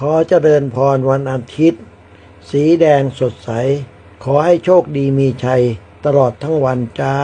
ขอเจริญพรวันอาทิตย์ สีแดงสดใส ขอให้โชคดีมีชัย ตลอดทั้งวันจ้า